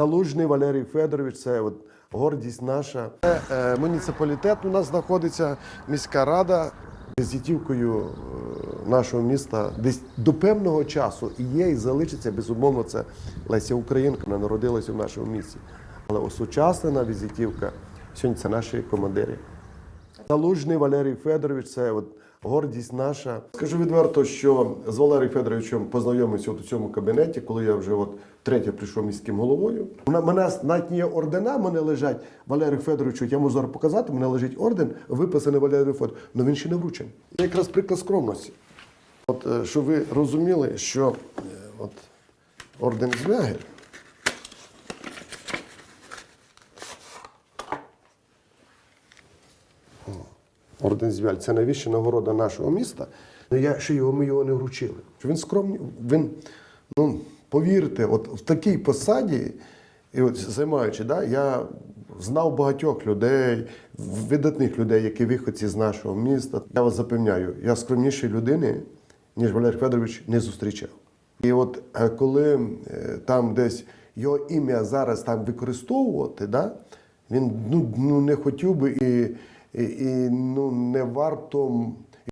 Залужний Валерій Федорович це от гордість наша. Це, е, муніципалітет у нас знаходиться, міська рада. Візитівкою е, нашого міста десь до певного часу є, і залишиться. Безумовно, це Леся Українка. Вона народилася в нашому місті. Але осучаснена візитівка сьогодні це наші командири. Залужний Валерій Федорович це от гордість наша. Скажу відверто, що з Валерієм Федоровичем познайомився от у цьому кабінеті, коли я вже от третє прийшов міським головою. У мене навіть є ордена, мене лежать Валерію Федоровичу. Я можу зараз показати. мене лежить орден, виписаний Валерію Федоровичу, але він ще не вручений. Це якраз приклад скромності. От е, щоб ви розуміли, що е, от орден Звягель. Орден Звяль це найвища нагорода нашого міста. Ну я ще його ми його не вручили. Він скромний, він, ну повірте, от в такій посаді, і от займаючи, да, я знав багатьох людей, видатних людей, які виходці з нашого міста. Я вас запевняю, я скромнішої людини, ніж Валерій Федорович, не зустрічав. І от е, коли е, там десь його ім'я зараз там використовувати, да, він ну, ну, не хотів би і, і, і ну, не варто